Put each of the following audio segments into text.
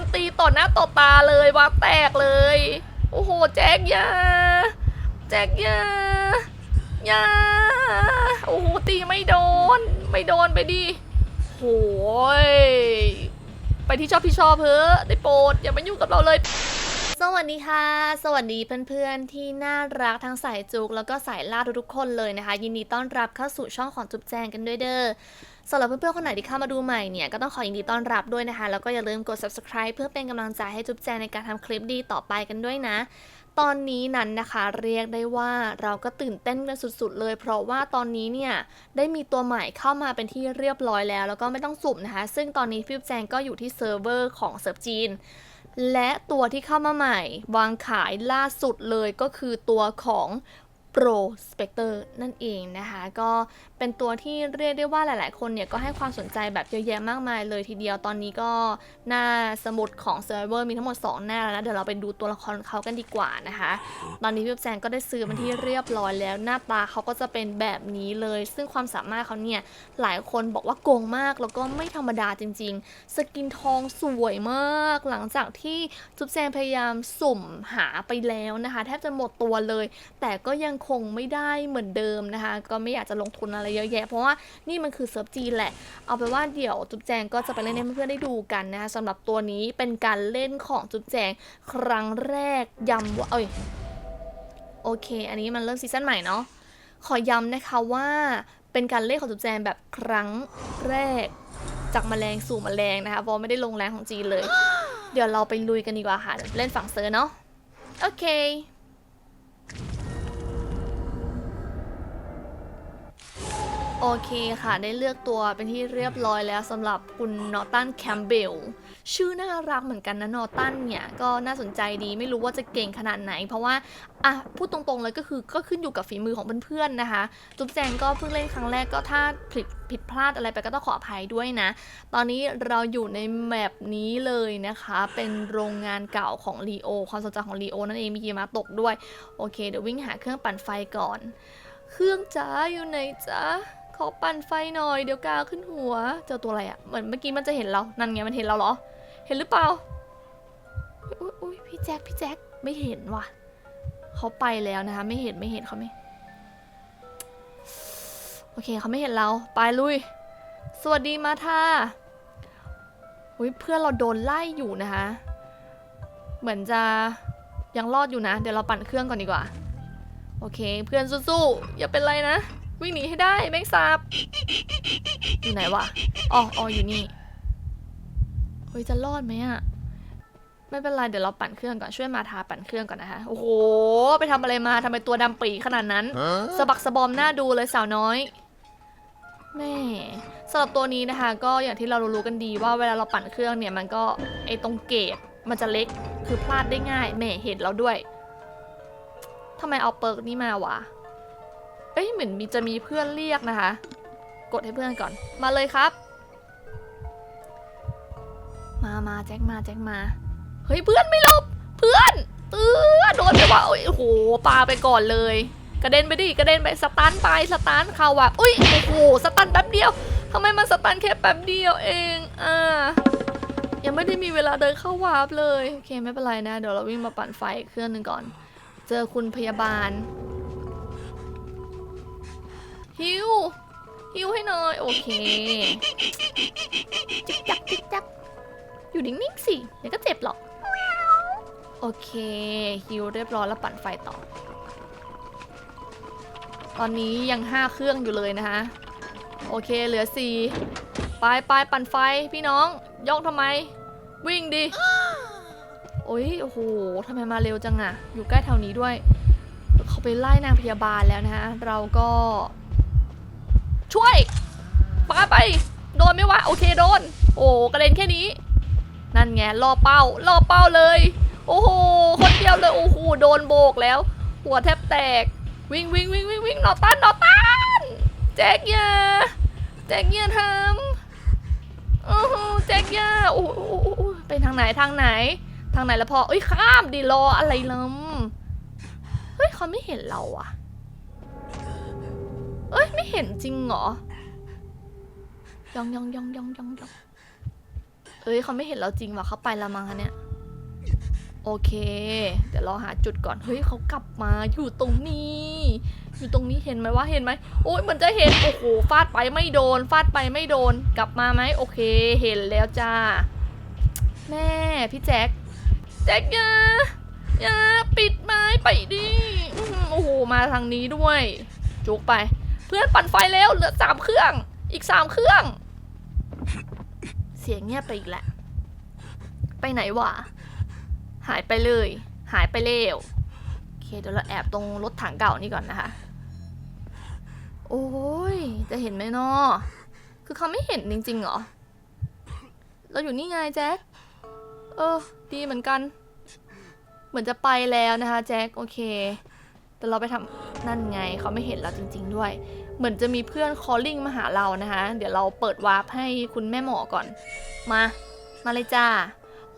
มันตีต่อหน้าต่อตาเลยวาแตกเลย โอ้โห แจ็คยา แจ็คยายาโอ้โห ตีไม่โดน ไม่โดนไปดิโหยไปที่ชอบที่ชอบเพอได้โปรดอย่ามายุ่งกับเราเลย สวัสดีค่ะ สวัสดีเพื่อนๆที่น่ารักทั้งสายจุกแล้วก็สายล่าทุกๆคนเลยนะคะ ยินดีต้อนรับเข้าสู่ช่องของจุ๊บแจงกันด้วยเด้อสำหรับเพื่อนๆคนไหนที่เข้ามาดูใหม่เนี่ย ก็ต้องขอยินดีต้อนรับด้วยนะคะ แล้วก็อย่าลืมกด subscribe เพื่อเป็นกำลังใจให้จุ๊บแจงในการทำคลิปดีต่อไปกันด้วยนะ ตอนนี้นั้นนะคะเรียกได้ว่าเราก็ตื่นเต้นกันสุดๆ เลย เพราะว่าตอนนี้เนี่ยได้มีตัวใหม่เข้ามาเป็นที่เรียบร้อยแล้ว แล้วก็ไม่ต้องสุ่มนะคะ ซึ่งตอนนี้ฟิวแจงก็อยู่ที่เซิร์ฟเวอร์ของเซิร์ฟจีน และตัวที่เข้ามาใหม่ วางขายล่าสุดเลยก็คือตัวของ Pro Spectre นั่นเองนะคะ ก็เป็นตัวที่เรียกได้ว่าหลาย ๆ คนเนี่ยก็ให้ความสนใจแบบเยอะแยะมากมายเลยทีเดียวตอนนี้ก็หน้าสมุดของเซิร์ฟเวอร์มีทั้งหมด 2 หน้าแล้วนะ เดี๋ยวเราไปดูตัวละครเขากันดีกว่านะคะ ตอนนี้พี่แจงก็ได้ซื้อมันที่เรียบร้อยแล้วหน้าตาเขาก็จะเป็นแบบนี้เลย ซึ่งความสามารถเขาเนี่ยหลายคนบอกว่าโกงมากแล้วก็ไม่ธรรมดาจริง ๆ สกินทองสวยมาก หลังจากที่จุ๊บแจงพยายามสุ่มหาไปแล้วนะคะ แทบจะหมดตัวเลย แต่ก็ยังคงไม่ได้เหมือนเดิมนะคะ ก็ไม่อยากจะลงทุนอะไรเยอะแยะ เพราะว่านี่มันคือเซิร์ฟจีแหละ เอาไปว่าเดี๋ยวจุ๊บแจงก็จะไปเล่นให้เพื่อนๆได้ดูกันนะคะสำหรับตัวนี้เป็นการเล่นของจุ๊บแจงครั้งแรกย้ำว่าเอ้ยโอเค อันนี้มันเริ่มซีซั่นใหม่เนาะขอย้ำนะคะว่าเป็นการเล่นของจุ๊บแจงแบบครั้งแรก จากแมลงสู่แมลงนะคะเพราะไม่ได้ลงแรงของจีนเลย เดี๋ยวเราไปลุยกันดีกว่าค่ะเดี๋ยวเล่นฝั่งเซอร์เนาะโอเค โอเคค่ะ ได้เลือกตัวเป็นที่เรียบร้อยแล้วสำหรับคุณนอตันแคมเบลชื่อน่ารักเหมือนกันนะนอตันเนี่ย ก็น่าสนใจดีไม่รู้ว่าจะเก่งขนาดไหน เพราะว่าอะพูดตรงๆเลยก็คือก็ขึ้นอยู่กับฝีมือของเพื่อนๆนะคะ จุ๊บแจงก็เพิ่งเล่นครั้งแรกก็ถ้าผิดผิดพลาดอะไรไปก็ต้องขออภัยด้วยนะ ตอนนี้เราอยู่ในแมปนี้เลยนะคะ เป็นโรงงานเก่าของลีโอความสนใจของลีโอนั่นเองมีหิมะตกด้วย โอเค เดี๋ยววิ่งหาเครื่องปั่นไฟก่อน เครื่องจ้าอยู่ไหนจ้า ขอปั่นไฟหน่อยเดี๋ยวกาขึ้นหัว เจอตัวอะไรอะ่ะเหมือนเมื่อกี้มันจะเห็นเรา นั่นไงมันเห็นเราเหรอ เห็นหรือเปล่าอุ๊ยอุ๊ยพี่แจ็คพี่แจ็คไม่เห็นว่ะเขาไปแล้วนะคะ ไม่เห็นไม่เห็นเขาไม่โอเคเขาไม่เห็นเราไปลุย สวัสดีมาธาอุ้ยเพื่อนเราโดนไล่อยู่นะคะ เหมือนจะยังรอดอยู่นะ เดี๋ยวเราปั่นเครื่องก่อนดีกว่า โอเค เพื่อนสู้ๆอย่าเป็นไรนะ วิ่งหนีให้ได้แม่งสาบอยู่ไหนวะอ๋ออ๋ออยู่นี่เฮ้ยจะรอดไหมอะไม่เป็นไรเดี๋ยวเราปั่นเครื่องก่อนช่วยมาทาปั่นเครื่องก่อนนะคะโอ้โห ไปทำอะไรมาทำไมตัวดำปีขนาดนั้นสะบักสะบอมหน้าดูเลยสาวน้อยแม่สำหรับตัวนี้นะคะ ก็อย่างที่เรารู้ๆกันดีว่าเวลาเราปั่นเครื่องเนี่ยมันก็ไอตรงเกตมันจะเล็กคือพลาดได้ง่ายแหม่เห็นเราด้วยทำไมเอาเปิร์กนี้มาวะเอ้ยเหมือนมีจะมีเพื่อนเรียกนะคะ กดให้เพื่อนก่อน มาเลยครับ มามาแจ็คมาแจ็คมา เฮ้ยเพื่อนไม่หลบ เพื่อนเออโดนไปว่าโอ้ยโหปาไปก่อนเลย กระเด็นไปดิกระเด็นไปสตันไปสตันเข่าว่ะอุ้ยโอ้โหสตันแป๊บเดียวทำไมมันสตันแค่แป๊บเดียวเองอ่ายังไม่ได้มีเวลาเดินเข้าวาร์ปเลย โอเคไม่เป็นไรนะ เดี๋ยวเราวิ่งมาปั่นไฟเครื่องหนึ่งก่อน เจอคุณพยาบาล ฮิวฮิวให้หน่อยโอเคจิกจักจิกจักอยู่นิ่งๆสิเดี๋ยวก็เจ็บหรอกโอเคฮิวเรียบร้อยแล้วปั่นไฟต่อ ตอนนี้ยังห้าเครื่องอยู่เลยนะคะโอเคเหลือสี่ไปไปปั่นไฟพี่น้องย่องทำไม วิ่งดิโอ้ยโอ้โหทำไมมาเร็วจังอะอยู่ใกล้แถวนี้ด้วย เขาไปไล่นางพยาบาลแล้วนะคะเราก็ ช่วยปาไป โดนไหมวะ โอเคโดน โอ้กระเด็นแค่นี้ นั่นไงล่อเป้าล่อเป้าเลย โอ้โห คนเดียวเลย โอ้โห โดนโบกแล้ว หัวแทบแตก วิ่งวิ่งวิ่งวิ่งวิ่งนอตันนอตันแจ็คอยาแจ็คอยาทำโอ้โหแจ็คอยาโอ้โหโอ้โอ้ไปทางไหนทางไหน ทางไหนแล้วพอเอ้ยข้ามดิรออะไรลำเฮ้ยเขาไม่เห็นเราอะ เห็นจริงเหรอยองยองยองยองยองยองเอฮ้ยเขาไม่เห็นเราจริงว่ะเขาไปละมั้งคะเนี่ย โอเค เดี๋ยวเราหาจุดก่อน เฮ้ยเขากลับมาอยู่ตรงนี้ อยู่ตรงนี้เห็นไหมว่าเห็นไหมโอ้ยเหมือนจะเห็น โอ้โห ฟาดไปไม่โดน ฟาดไปไม่โดน กลับมาไหม โอเค เห็นแล้วจ้า แม่ พี่แจ็ค แจ็คยาอย่าปิดไม้ไปดิ โอ้โห มาทางนี้ด้วย จุกไป เพื่อนปั่นไฟแล้วเหลือสามเครื่อง อีกสามเครื่อง เสียงเงียบไปอีกแหล้วไปไหนวะ หายไปเลย หายไปเร็วโอเคเดี๋ยวเราแอบตรงรถถังเก่านี่ก่อนนะคะ โอ้ย จะเห็นไหมนาะคือเขาไม่เห็นจริงๆเหรอ เราอยู่นี่ไงแจ็ค เออ ดีเหมือนกัน เหมือนจะไปแล้วนะคะแจ็ค โอเค แต่เราไปทำนั่นไงเขาไม่เห็นเราจริง ๆ ด้วย เหมือนจะมีเพื่อน calling มาหาเรานะคะ เดี๋ยวเราเปิดวาร์ปให้คุณแม่หมอก่อน มา มาเลยจ้า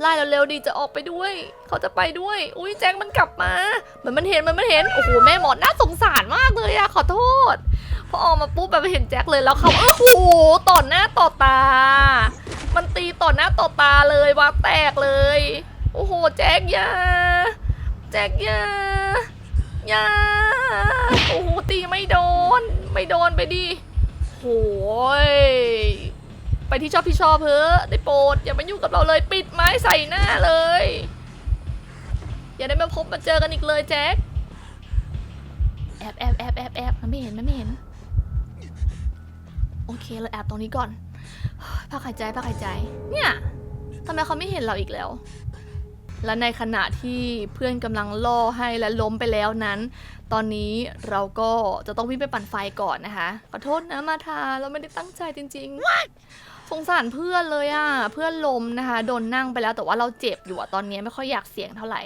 ไล่เราเร็วดีจะออกไปด้วย เขาจะไปด้วย อุ้ยแจ็คมันกลับมาเหมือนมันเห็นมันมันเห็นโอ้โหแม่หมอน่าสงสารมากเลยอะขอโทษพอออกมาปุ๊บแบบเห็นแจ็คเลยแล้วเขาโอ้โหต่อหน้าต่อตา มันตีต่อหน้าต่อตาเลยวาแตกเลย โอ้โหแจ็คยาแจ็คยา ยาโอ้โหตีไม่โดน ไม่โดนไปดิโหยไปที่ชอบที่ชอบเพอได้โปรดอย่ามายุ่งกับเราเลยปิดไม้ใส่หน้าเลย อย่าได้มาพบมาเจอกันอีกเลยแจ็คแอบแอบแอบแอบแอบมันไม่เห็นมันไม่เห็น โอเคเราแอบตรงนี้ก่อนพักหายใจพักหายใจ เนี่ยทำไมเขาไม่เห็นเราอีกแล้ว และในขณะที่เพื่อนกำลังล่อให้และล้มไปแล้วนั้น ตอนนี้เราก็จะต้องวิ่งไปปั่นไฟก่อนนะคะขอโทษนะมาทาเราไม่ได้ตั้งใจจริงๆสงสารเพื่อนเลยอะเพื่อนล้มนะคะโดนนั่งไปแล้วแต่ว่าเราเจ็บอยู่อะตอนนี้ไม่ค่อยอยากเสี่ยงเท่าไหร่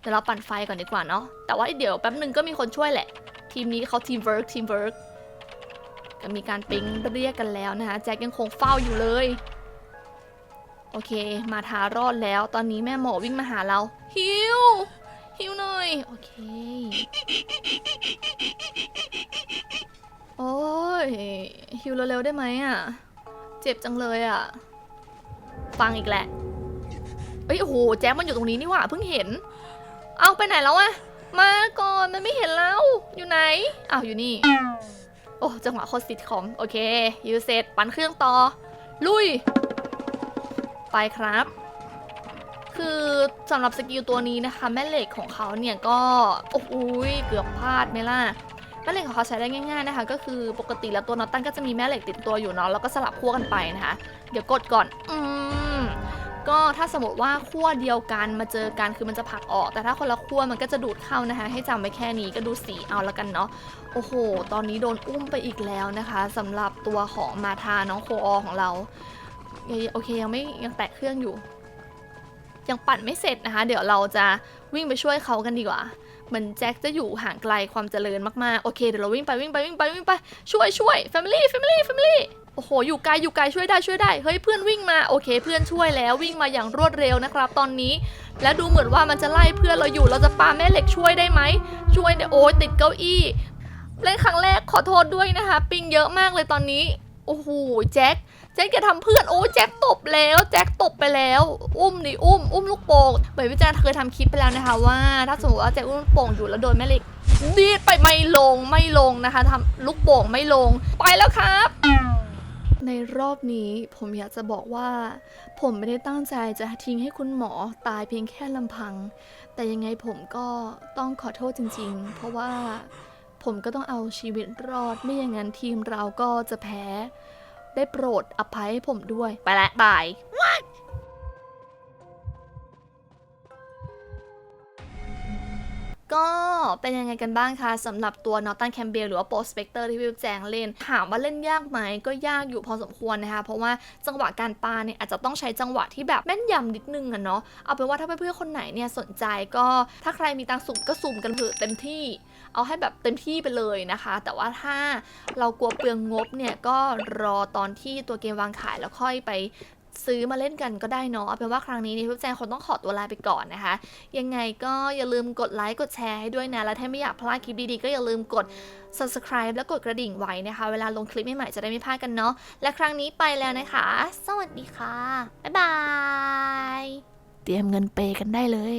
เดี๋ยวเราปั่นไฟก่อนดีกว่าเนาะแต่ว่าเดี๋ยวแป๊บหนึ่งก็มีคนช่วยแหละ ทีมนี้เขาทีมเวิร์กทีมเวิร์กก็มีการปิ๊งเรียกกันแล้วนะคะแจ็คยังคงเฝ้าอยู่เลย โอเค มาทารอดแล้ว ตอนนี้แม่หมอวิ่งมาหาเราฮิวฮิวหน่อย โอเค โอ้ยฮิวเร็วๆได้ไหมอะ เจ็บจังเลยอะ ฟังอีกแหละ เอ้ย โอ้โห แจ็คมันอยู่ตรงนี้นี่หว่า เพิ่งเห็น เอาไปไหนแล้วอะมาก่อน มันไม่เห็นแล้ว อยู่ไหน อ้าว อยู่นี่ โอ้ จังหวะโคตรซิทคอม โอเคฮิวเสร็จปั่นเครื่องต่อ ลุย ไปครับ คือสำหรับสกิลตัวนี้นะคะ แม่เหล็กของเขาเนี่ยก็โอ้โหยเกือบพลาดไหมล่ะแม่เหล็กของเขาใช้ได้ง่ายๆนะคะ ก็คือปกติแล้วตัวนอตตันก็จะมีแม่เหล็กติดตัวอยู่เนาะแล้วก็สลับขั้วกันไปนะคะ เดี๋ยวกดก่อน อืมก็ถ้าสมมติว่าขั้วเดียวกันมาเจอกันคือมันจะผลักออก แต่ถ้าคนละขั้วมันก็จะดูดเข้านะคะ ให้จำไว้แค่นี้ก็ดูสีเอาละกันเนาะโอ้โห ตอนนี้โดนอุ้มไปอีกแล้วนะคะสำหรับตัวของมาทาน้องโคออของเรา โอเคยังไม่ยังแตะเครื่องอยู่ ยังปั่นไม่เสร็จนะคะ เดี๋ยวเราจะวิ่งไปช่วยเขากันดีกว่าเหมือนแจ็คจะอยู่ห่างไกลความเจริญมากๆ โอเคเดี๋ยวเราวิ่งไปวิ่งไปวิ่งไปวิ่งไปช่วยช่วย family family family โอ้โห อยู่ไกลอยู่ไกลช่วยได้ช่วยได้เฮ้ยเพื่อนวิ่งมาโอเคเพื่อนช่วยแล้ววิ่งมาอย่างรวดเร็วนะครับ ตอนนี้ และดูเหมือนว่ามันจะไล่เพื่อนเราอยู่เราจะปาแม่เหล็กช่วยได้ไหมช่วยเนี่ยโอ้ยติดเก้าอี้เล่นครั้งแรกขอโทษด้วยนะคะ ปิงเยอะมากเลยตอนนี้โอ้โหแจ็ค จ็คจะทำเพื่อนโอ้แจ็คตบแล้ว แจ็คตบไปแล้ว อุ้มดิอุ้มอุ้มลูกโป่งเหมือนพี่แจ๊คเคยทำคลิปไปแล้วนะคะว่า ถ้าสมมติว่าแจ็คอุ้มลูกโป่งอยู่แล้วโดนแม่เหล็กดีดไปไม่ลงไม่ลงนะคะทำลูกโป่งไม่ลงไปแล้วครับ ในรอบนี้ผมอยากจะบอกว่า ผมไม่ได้ตั้งใจจะทิ้งให้คุณหมอตายเพียงแค่ลำพัง แต่ยังไงผมก็ต้องขอโทษจริง ๆ เพราะว่าผมก็ต้องเอาชีวิตรอดไม่อย่างนั้นทีมเราก็จะแพ้ ได้โปรดอภัยให้ผมด้วย ไปละบาย เป็นยังไงกันบ้างคะสำหรับตัวนอตตันแคมเบลหรือว่าโปรสเปกเตอร์ที่วิวแจงเล่น ถามว่าเล่นยากไหมก็ยากอยู่พอสมควรนะคะ เพราะว่าจังหวะการปาเนี่ยอาจจะต้องใช้จังหวะที่แบบแม่นยำนิดนึงอะเนาะเอาเป็นว่าถ้าเพื่อนๆคนไหนเนี่ยสนใจก็ถ้าใครมีตังสุ่มก็สุ่มกันเถอะเต็มที่ เอาให้แบบเต็มที่ไปเลยนะคะ แต่ว่าถ้าเรากลัวเปลืองงบเนี่ยก็รอตอนที่ตัวเกมวางขายแล้วค่อยไป ซื้อมาเล่นกันก็ได้เนาะเอาเป็นว่าครั้งนี้นี่พี่แจงคงต้องขอตัวลาไปก่อนนะคะ ยังไงก็อย่าลืมกดไลค์กดแชร์ให้ด้วยนะ และถ้าไม่อยากพลาดคลิปดีๆ ก็อย่าลืมกด subscribe และกดกระดิ่งไว้นะคะ เวลาลงคลิปใหม่ๆจะได้ไม่พลาดกันเนาะและครั้งนี้ไปแล้วนะคะ สวัสดีค่ะบ๊ายบายเตรียมเงินเปย์กันได้เลย